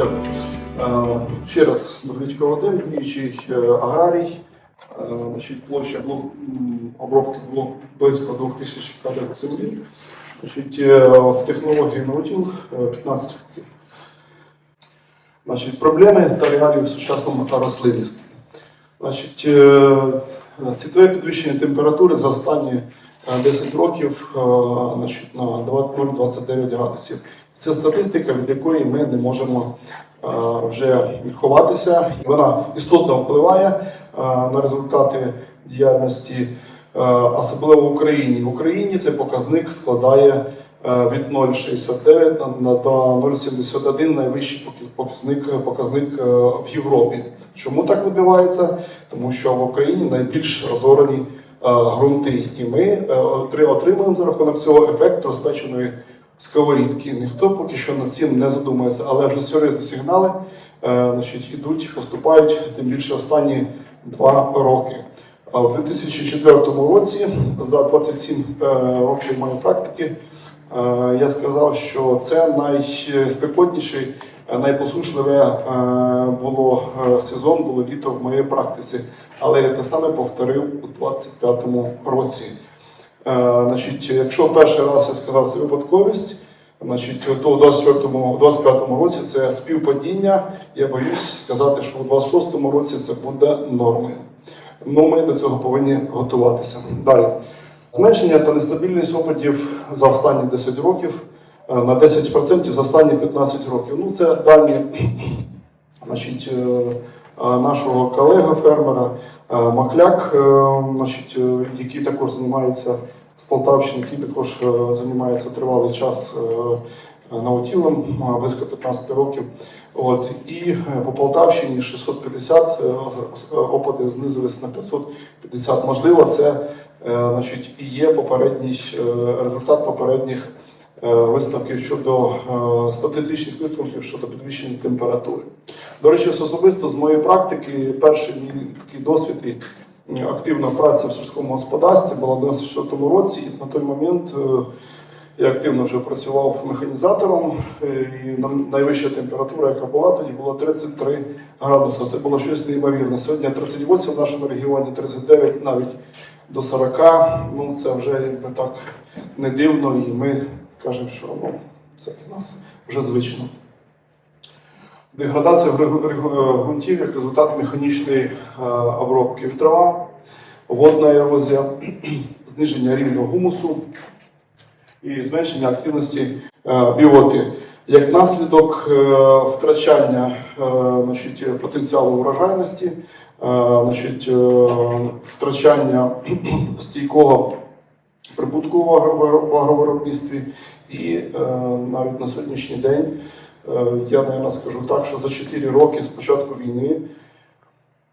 Дякую. Е, Ще раз, Медведько Вадим, діючий е, аграрій. Е, Значить, площа блок, обробки було близько 2000 гектарів землі. Значить, е, в технології наутіл 15 років. Значить, проблеми та реалії в сучасному рослинництві. Значить, е, світове підвищення температури за останні е, 10 років е, значить, на 0,29 градусів. Це статистика, від якої ми не можемо е, вже ховатися. Вона істотно впливає е, на результати діяльності, е, особливо в Україні. В Україні цей показник складає від 0,69 на- на- 0,71 найвищий показник, показник в Європі. Чому так відбувається? Тому що в Україні найбільш розорані е, ґрунти, і ми отримуємо за рахунок цього ефект розпеченої сковорідки. Ніхто поки що над цим не задумується, але вже серйозні сигнали е, значить, ідуть, поступають тим більше останні два роки. А в 2004 році, за 27 е, років моєї практики, е, я сказав, що це найспекотніший, найпосушливе було сезон, було літо в моїй практиці. Але я те саме повторив у 25-му році. Е, Значить, якщо перший раз я сказав це випадковість, значить, то у 24-му, 25-му році це співпадіння. Я боюсь сказати, що у 26-му році це буде нормою. Ну, ми до цього повинні готуватися. Далі. Зменшення та нестабільність опадів за останні 10 років е, на 10% за останні 15 років. Ну, це дані значить, е, нашого колега-фермера Макляк, е, значить, е, який також займається з Полтавщини, який також е, займається тривалий час е, наутілом, е, близько 15 років. От, і е, по Полтавщині 650 е, опади знизились на 550. Можливо, це е, значить, і є попередній е, результат попередніх е, висновків щодо е, статистичних висновків щодо підвищення температури. До речі, особисто з моєї практики, перший мій такий досвід і активна праця в сільському господарстві була в 94 році, і на той момент е, я активно вже працював механізатором, е, і найвища температура, яка була тоді, була 33 градуси. Це було щось неймовірне. Сьогодні 38 в нашому регіоні, 39 навіть до 40. Ну це вже якби так не дивно, і ми кажемо, що ну, це для нас вже звично. Деградація григу- ґрунтів як результат механічної е, обробки вітрова, водна ерозія, зниження рівня гумусу і зменшення активності е, біоти. Як наслідок е, втрачання е, значить, потенціалу врожайності, е, значить, е, втрачання стійкого прибутку в агровиробництві, і е, навіть на сьогоднішній день е, я, мабуть, скажу так, що за 4 роки з початку війни,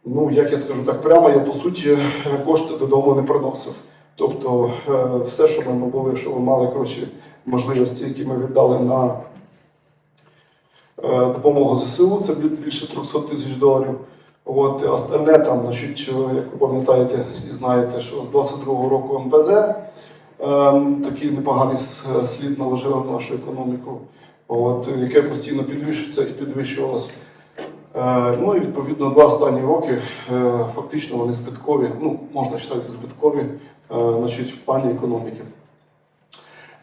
ну як я скажу так прямо, я по суті кошти додому не приносив. Тобто е, все, що ми були, що ми мали коротше, можливості, які ми віддали на е, допомогу ЗСУ, це більше 300 тисяч доларів. От, остальне там, значить, е, як ви пам'ятаєте і знаєте, що з 22-го року МПЗ е, такий непоганий слід наложило на нашу економіку, от, яке постійно підвищується і підвищувалося. Е, Ну і відповідно два останні роки е, фактично вони збиткові, ну можна вважати збиткові, е, значить, в плані економіки.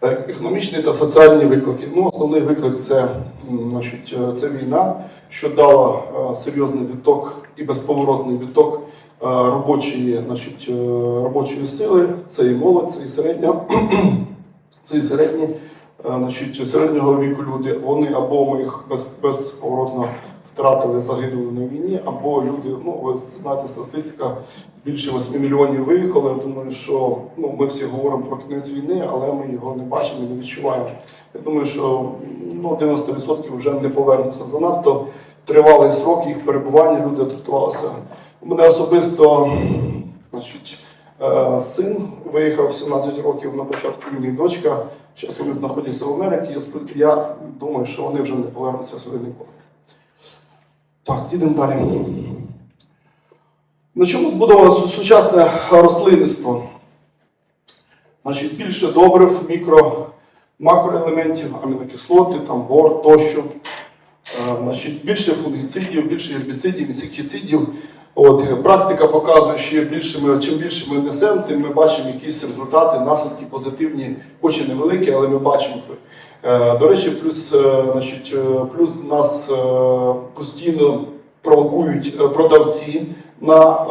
Е, Економічні та соціальні виклики. Ну, основний виклик це, значить, е, це війна, що дала е, серйозний відток і безповоротний відток е, робочої, значить, е, робочої сили. Це і молодь, це і середня, це і середні, значить, середнього віку люди. Вони або ми їх без, безповоротно втратили, загинули на війні, або люди, ну ви знаєте, статистика більше 8 мільйонів виїхали. Я думаю, що ну, ми всі говоримо про кінець війни, але ми його не бачимо, не відчуваємо. Я думаю, що ну, 90% вже не повернуться. Занадто тривалий срок їх перебування, люди адаптувалися. У мене особисто значить, е, син виїхав 17 років на початку війни, дочка. Зараз вони знаходяться в Америці. Я думаю, що вони вже не повернуться сюди ніколи. Так, йдемо далі. На чому збудовано сучасне рослинництво? Значить, більше добрив, мікро, макроелементів, амінокислоти, там, бор тощо. Е, Значить, більше фунгіцидів, більше гербіцидів, інсектицидів. От, е, практика показує, що більше ми, чим більше ми несемо, тим ми бачимо якісь результати, наслідки позитивні, хоч і невеликі, але ми бачимо. Е, До речі, плюс, е, значить, е, плюс нас постійно провокують продавці на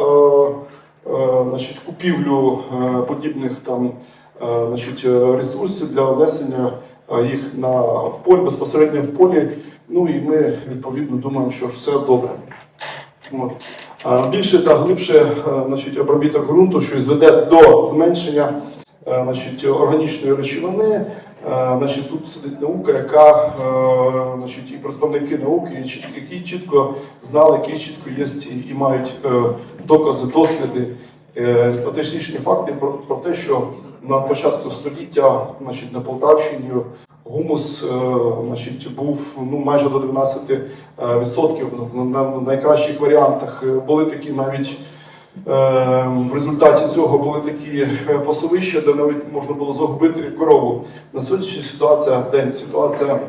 значить, купівлю подібних там значить, ресурсів для внесення їх на в полі безпосередньо в полі. Ну і ми відповідно думаємо, що все добре. От. Більше та глибше значить, обробіток ґрунту, що зведе до зменшення значить, органічної речовини. Е, Значить, тут сидить наука, яка е, значить, і представники науки, які чітко знали, які чітко є і- мають е, докази, досліди, статистичні факти про, про те, що на початку століття значить, на Полтавщині гумус значить, був ну, майже до 12 е, відсотків. Ну, На, на найкращих варіантах були такі навіть. Е, В результаті цього були такі е, пасовища, де навіть можна було загубити корову. На сьогоднішній ситуація день ситуація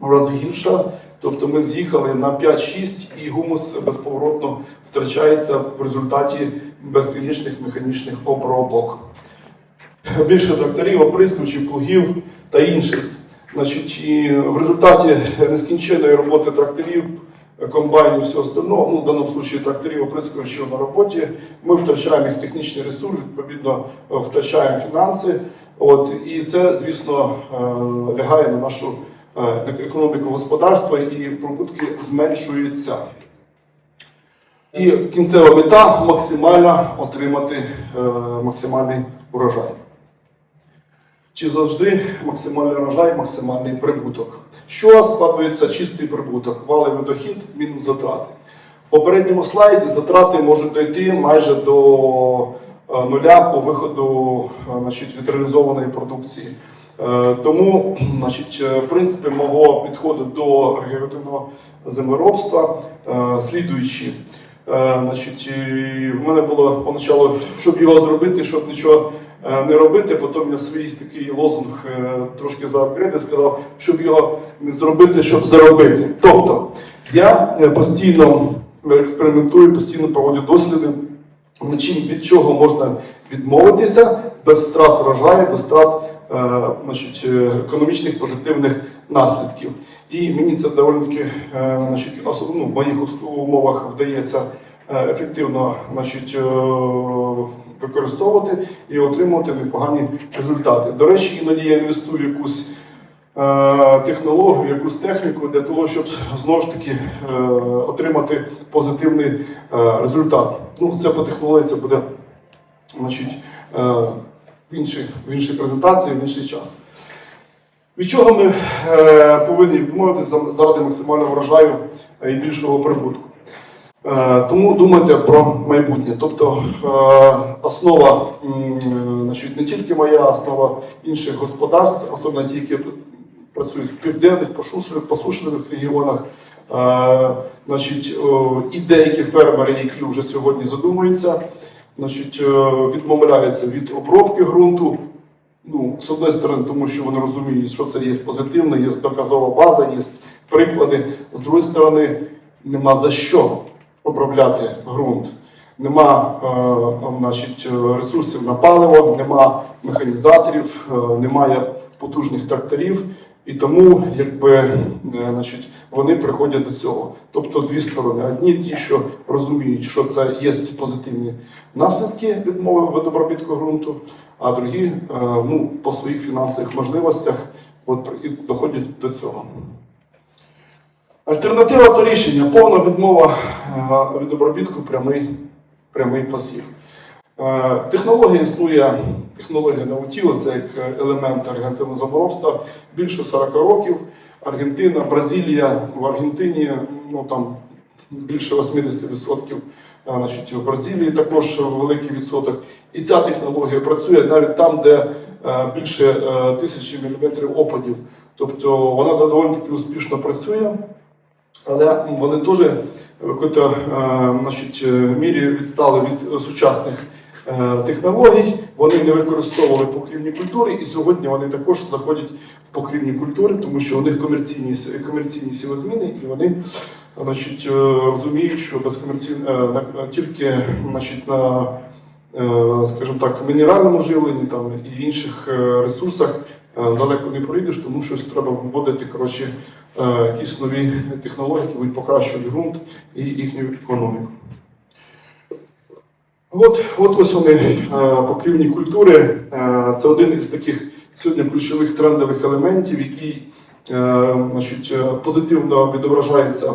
в гірша. Тобто ми з'їхали на 5-6 і гумус безповоротно втрачається в результаті безконечних механічних обробок. Більше тракторів, оприскувачів, плугів та інших. Значить, і в результаті нескінченної роботи тракторів, комбайнів, всього остального, ну, в даному випадку тракторів, оприскувачів на роботі, ми втрачаємо їх технічний ресурс, відповідно, е, втрачаємо фінанси. От, і це, звісно, е, лягає на нашу е, економіку господарства і прибутки зменшуються. І кінцева мета максимально отримати максимальний урожай. Чи завжди максимальний урожай, максимальний прибуток? Що складується чистий прибуток? Валовий дохід мінус затрати. В попередньому слайді затрати можуть дойти майже до е, нуля по виходу е, значить, від реалізованої продукції. Е, Тому, значить, в принципі, мого підходу до регенеративного землеробства слідуючі. Е, Значить, в мене було поначалу, щоб його зробити, щоб нічого не робити. Потім я свій такий лозунг е, трошки заапгрейдив, сказав, щоб його не зробити, щоб заробити. Тобто я е, постійно експериментую, постійно проводжу досліди, чим від чого можна відмовитися без втрат врожаю, без втрат е, значить, е, економічних позитивних наслідків. І мені це доволі таки е, ну, в моїх умовах вдається е, ефективно значить, е, використовувати і отримувати непогані результати. До речі, іноді я інвестую в якусь е, технологію, якусь техніку для того, щоб знову ж таки е, отримати позитивний е, результат. Ну, це по технології це буде значить, е, в, іншій, в іншій презентації, в інший час. Від чого ми е, повинні відмовитися заради максимального врожаю е, і більшого прибутку? Е, тому думайте про майбутнє. Тобто е, основа, значить, не тільки моя, основа інших господарств, особливо ті, які працюють в південних, посушливих, регіонах. Е, значить, і деякі фермери, які вже сьогодні задумуються, значить, відмовляються від обробки ґрунту. Ну, з однієї сторони, тому що вони розуміють, що це є позитивно, є доказова база, є приклади. З другої сторони, нема за що обробляти ґрунт. Нема е, значить, ресурсів на паливо, нема механізаторів, е, немає потужних тракторів. І тому якби, е, значить, вони приходять до цього. Тобто дві сторони. Одні ті, що розуміють, що це є позитивні наслідки відмови від обробітку ґрунту, а другі ну, по своїх фінансових можливостях от, доходять до цього. Альтернатива до рішення повна відмова е, від обробітку прямий, прямий посів. Е, Технологія існує, технологія наутіла, це як елемент аргентинного заборобства більше 40 років. Аргентина, Бразилія в Аргентині, ну там більше 80%, е, значить, в Бразилії також великий відсоток. І ця технологія працює навіть там, де більше тисячі міліметрів опадів. Тобто вона доволі таки успішно працює, але вони теж в якій-то е, значить, е, мірі відстали від сучасних е, технологій, вони не використовували покрівні культури, і сьогодні вони також заходять в покрівні культури, тому що у них комерційні, комерційні сілозміни, і вони значить, е, розуміють, що без комерційн... е, на- тільки значить, на е, скажімо так, мінеральному живленні там, і інших е, ресурсах е, далеко не пройдеш, тому що треба вводити коротше, е, якісь нові технології, які будуть покращувати ґрунт і їхню економіку. От, от ось вони е, покрівні культури. Е, Це один із таких сьогодні ключових трендових елементів, який е, значить, е, позитивно відображається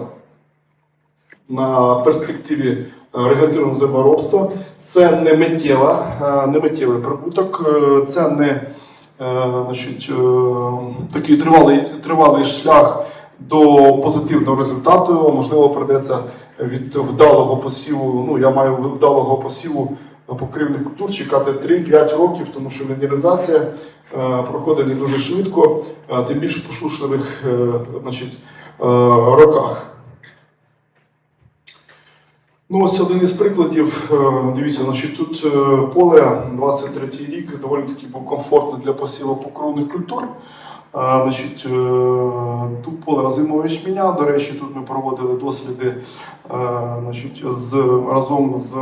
на перспективі е, землеробства. Це не миттєва, е, не миттєвий прибуток, е, це не е, значить, е, такий тривалий, тривалий шлях до позитивного результату. Можливо, придеться від вдалого посіву. Ну, я маю вдалого посіву покривних культур чекати 3-5 років, тому що мінералізація е, проходить не дуже швидко, е, тим більше пошушливих е, значить, е, роках. Ну, ось один із прикладів. Е, Дивіться, значить, тут е, поле 23 рік доволі таки був комфортно для посіву покровних культур. А, значить, е, тут поле розимове ячменя. До речі, тут ми проводили досліди е, значить, з, разом з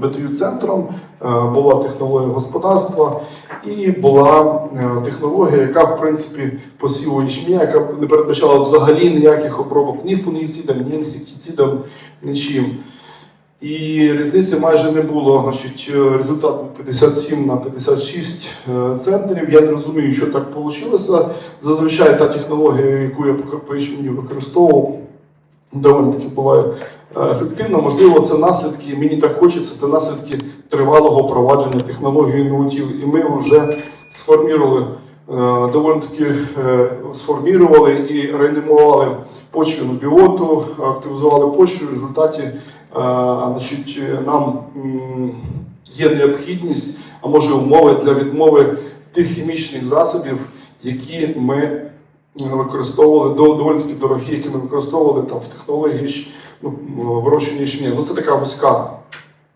БТЮ центром. Е, Була технологія господарства і була е, технологія, яка в принципі посіву ячменя, яка не передбачала взагалі ніяких обробок ні фунгіцидом, ні інсектицидом, нічим. І різниці майже не було. Значить, е, результат був 57 на 56 е, центрів. Я не розумію, що так вийшло. Зазвичай та технологія, яку я по- по використовував, доволі таки була ефективна. Можливо, це наслідки, мені так хочеться, це наслідки тривалого провадження технології наутіл. І ми вже сформували, е, доволі таки е, сформували і реанімували почвену біоту, активізували почву. В результаті е, значить, нам є необхідність, а може умови для відмови тих хімічних засобів, які ми використовували доволі таки дорогі, які ми використовували там в технології ну, вирощування ячменя. Ну це така вузька.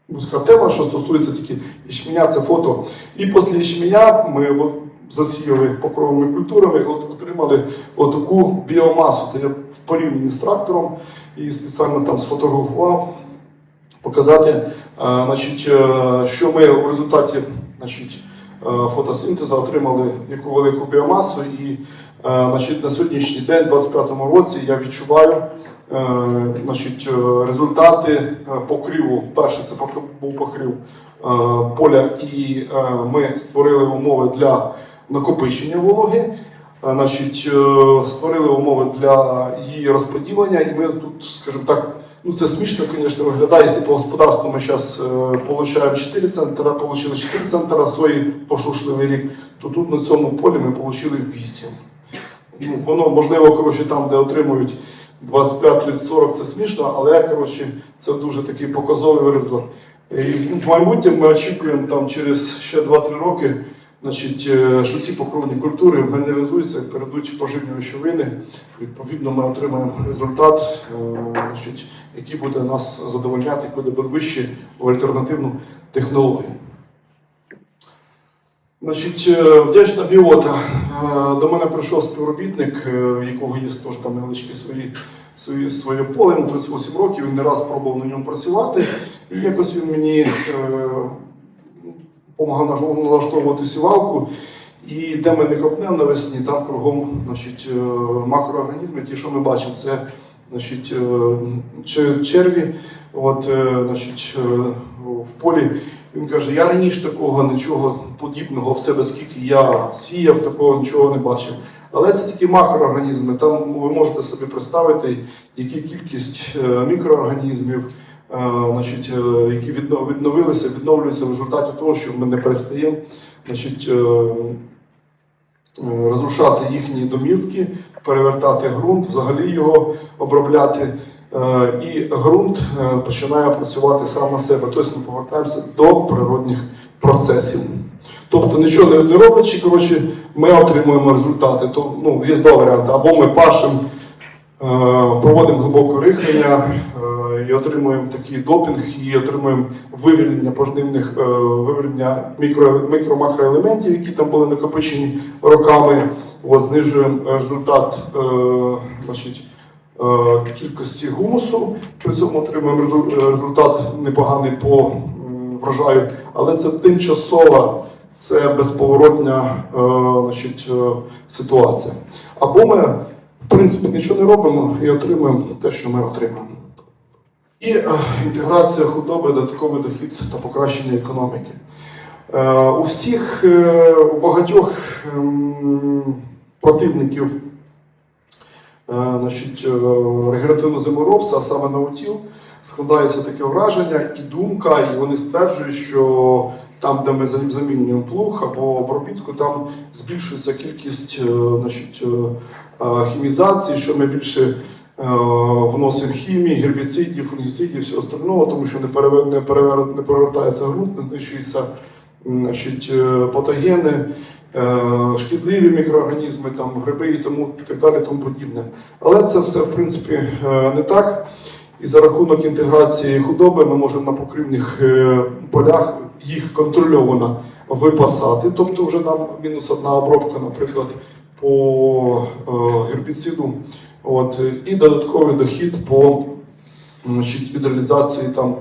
Вузька тема, що стосується тільки ячменя, це фото. І після ячменя ми засіяли покровими культурами, от отримали отаку біомасу. Це я в порівнянні з трактором і спеціально там сфотографував, показати, е, значить, е, що ми в результаті значить, е, фотосинтезу отримали яку велику біомасу. І е, значить, на сьогоднішній день, у 2025 році, я відчуваю е, значить, результати покриву. Перше, це був покрив поля, і ми створили умови для накопичення вологи. Значить, створили умови для її розподілення, і ми тут, скажімо так, ну це смішно, звісно, виглядає. Якщо по господарству ми зараз отримуємо 4 центра, отримали 4 центра свої пошушливий рік, то тут на цьому полі ми отримали 8. Ну, воно можливо, коротше, там, де отримують 25, 30, 40, це смішно, але коротше, це дуже такий показовий результат. І в майбутньому ми очікуємо там через ще 2-3 роки, значить, е, що ці покровні культури генералізуються, перейдуть поживні речовини. Відповідно, ми отримаємо результат, е, значить, який буде нас задовольняти, буде вищий в альтернативну технологію. Значить, е, вдячна біота. До мене прийшов співробітник, в якого є теж там невеличкі свої, свої, своє поле, йому 38 років, він не раз пробував на ньому працювати. І якось він мені допомагав налаштовувати сівалку. І де ми не копнемо навесні, там кругом значить, е, макроорганізми, ті, що ми бачимо, це значить, е, черві. От, е, значить, в полі він каже: я раніше такого нічого подібного в себе, скільки я сіяв, такого нічого не бачив. Але це тільки макроорганізми. Там ви можете собі представити, яка кількість мікроорганізмів, значить, е, які відновилися, відновлюються в результаті того, що ми не перестаємо значить, е, е, розрушати їхні домівки, перевертати ґрунт, взагалі його обробляти. І ґрунт починає працювати сам на себе. Тобто ми повертаємося до природних процесів. Тобто нічого не- роблячи, коротше, ми отримуємо результати. То, ну, є два варіанти. Або ми пашемо, проводимо глибоке рихлення, і отримуємо такий допінг, і отримуємо вивільнення пожнивних е, вивільнення мікро, мікро-макроелементів, які там були накопичені роками. От, знижуємо результат е, значить, е, кількості гумусу. При цьому отримуємо е, результат непоганий по врожаю, але це тимчасова, це безповоротня е, значить, е, ситуація. Або ми, в принципі, нічого не робимо і отримуємо те, що ми отримаємо. І е, інтеграція худоби, додатковий дохід та покращення економіки. Е, у всіх, е, у багатьох ем, противників значить, е, землеробства, а саме наутіл, складається таке враження і думка, і вони стверджують, що там, де ми замінюємо плуг або обробітку, там збільшується кількість значить, хімізації, що ми більше е, вносимо хімії, гербіцидів, фунгіцидів, всього остального, тому що не, перевер... не, перевер... не перевертається ґрунт, не знищуються значить, е, патогени, е, шкідливі мікроорганізми, там, гриби і тому так далі, тому подібне. Але це все в принципі не так. І за рахунок інтеграції худоби ми можемо на покривних полях їх контрольовано випасати. Тобто вже нам мінус одна обробка, наприклад, по гербіциду. От, і додатковий дохід по значить, від реалізації там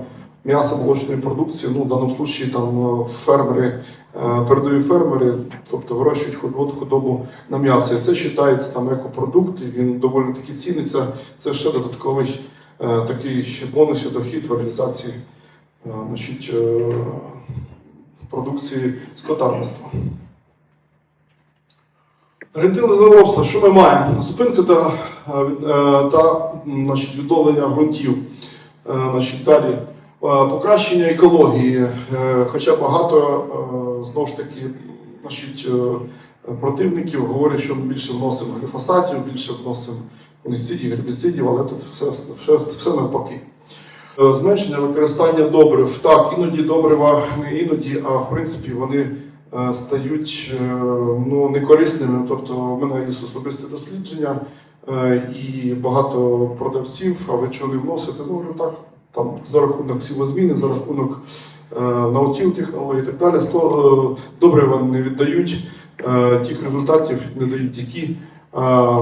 м'яса молочної продукції. Ну, в даному випадку там е, фермери, е, передові фермери, тобто вирощують худ- худобу на м'ясо. І це вважається там екопродукт, і він доволі таки ціниться. Це ще додатковий е, такий бонус і дохід в реалізації значить, продукції скотарництва. Рентивне землеробство, що ми маємо? Зупинка та, е, е, та значить, відновлення ґрунтів. Е, Значить, далі покращення екології, хоча багато знову ж таки значить, противників говорять, що ми більше вносимо гліфосатів, більше вносимо фунгіцидів, гербіцидів, але тут все, все, все навпаки. Зменшення використання добрив. Так, іноді добрива не іноді, а в принципі вони стають е, ну, некорисними. Тобто, в мене є особисте дослідження, е, і багато продавців, а ви чого не вносите? Ну, говорю, так, там за рахунок сівозміни, за рахунок е, наутіл технологій і так далі, сто, е, добрива не віддають е, тих результатів, не дають які. е,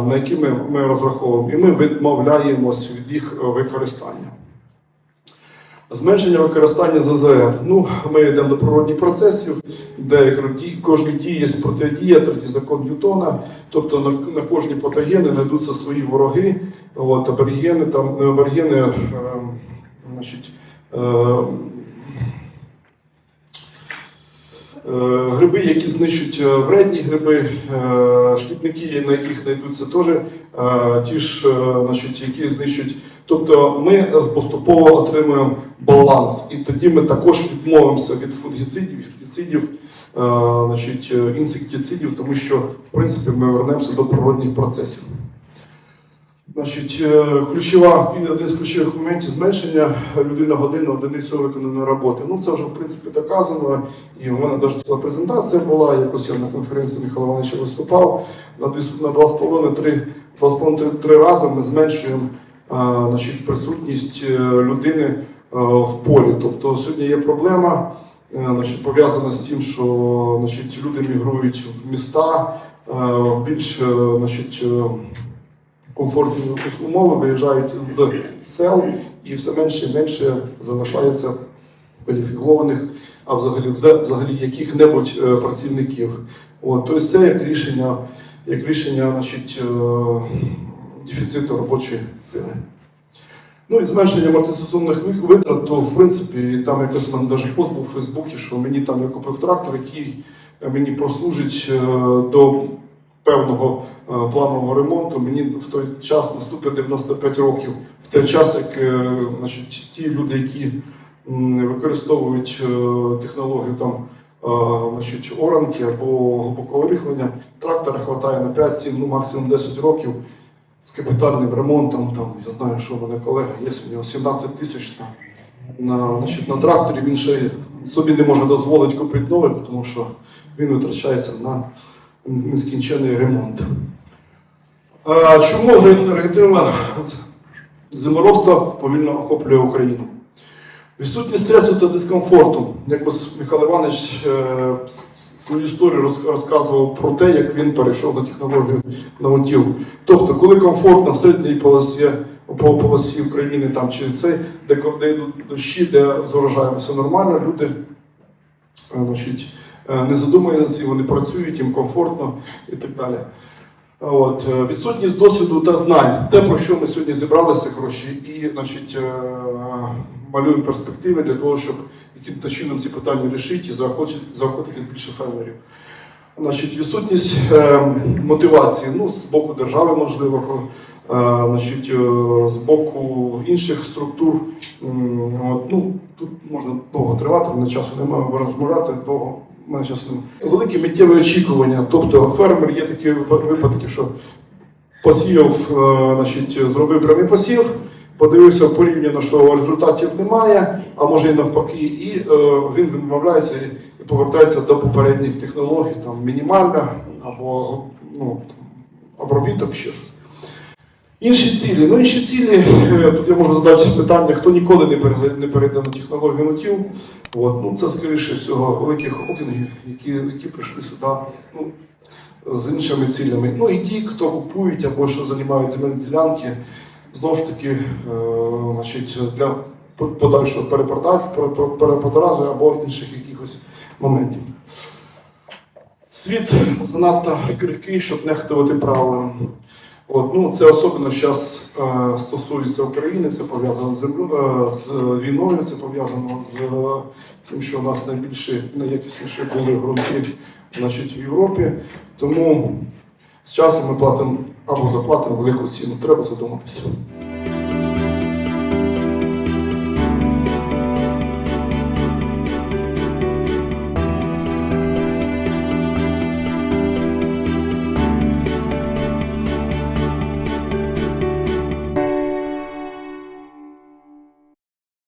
На які ми, ми розраховуємо, і ми відмовляємось від їх е, використання. Зменшення використання ЗЗР. Ну, ми йдемо до природних процесів, де кожній дії є протидія, третій закон Ньютона. Тобто на, на кожні патогени знайдуться свої вороги, от, аборігени, там, аборігени, е, значить, е, е, гриби, які знищують е, вредні гриби, е, шкідники, на яких знайдуться теж е, ті ж, е, значить, які знищують. Тобто ми поступово отримуємо баланс, і тоді ми також відмовимося від фунгіцидів, гербіцидів, е, значить, е, інсектицидів, тому що в принципі ми вернемося до природних процесів. Значить, е, ключова, один з ключових моментів зменшення людина години одиницю виконаної роботи. Ну це вже в принципі доказано. І в мене навіть ціла презентація була. Якось я на конференції Михайла Івановича виступав на 2,5-3 2,5-3 рази ми зменшуємо а, значить, присутність е, людини е, в полі. Тобто сьогодні є проблема, е, значить, пов'язана з тим, що значить, люди мігрують в міста, е, більш е, значить, е, комфортні умови, виїжджають з сел і все менше і менше залишається кваліфікованих, а взагалі, вза- взагалі яких-небудь е, працівників. От, тобто це як рішення, як рішення значить, е, дефіциту робочої сили. Ну і зменшення амортизаційних витрат, то в принципі там якось мене навіть пост був у Фейсбуці, що мені там я купив трактор, який мені прослужить е, до певного е, планового ремонту. Мені в той час наступить 95 років. В той час, як е, значить, ті люди, які використовують е, технологію там. Значить, оранки або глибокого рихлення трактора хватає на 5-7, ну максимум 10 років з капітальним ремонтом. Там я знаю, що в мене колега є у нього 17 тисяч на, на, значить, на тракторі. Він ще собі не може дозволити купити новий, тому що він витрачається на нескінчений ремонт. А, чому регенеративна Землеробство повільно охоплює Україну. Відсутність стресу та дискомфорту. Якось Михайло Іванович е, свою історію розказував про те, як він перейшов на технологію наутіл. Тобто, коли комфортно в середній полосі, по полосі України там чи цей, де, де йдуть дощі, де з все нормально, люди е, значить, не задумуються, вони працюють, їм комфортно і так далі. От, е, відсутність досвіду та знань. Те, про що ми сьогодні зібралися, коротше, і значить, е, малюємо перспективи для того, щоб яким-то чином ці питання рішити і заохотити, більше фермерів. Значить, відсутність е, мотивації ну, з боку держави, можливо, е, значить, е, з боку інших структур. От, ну, тут можна довго тривати, мене часу немає розмовляти довго. Великі миттєві очікування. Тобто фермер є такі випадки, що посіяв, е, значить, зробив прямий посів, подивився порівняно, що результатів немає, а може і навпаки, і е, він відмовляється і повертається до попередніх технологій, там мінімальна або ну, обробіток, ще щось. Інші цілі. Ну, інші цілі, е, тут я можу задати питання, хто ніколи не перейде, не перейде на технологію нотів. От, ну, це, скоріше всього, великі холдинги, які, які прийшли сюди ну, з іншими цілями. Ну і ті, хто купують або що займають земельні ділянки, знову ж таки, е, значить, для подальшого перепродажу або інших якихось моментів. Світ занадто крихкий, щоб нехтувати правилами. От, ну, це особливо зараз е, стосується України, це пов'язано з, е, з війною, це пов'язано з е, тим, що у нас найбільші, найякісніші були ґрунти значить, в Європі. Тому з часом ми платимо або заплатимо велику ціну. Треба задуматися.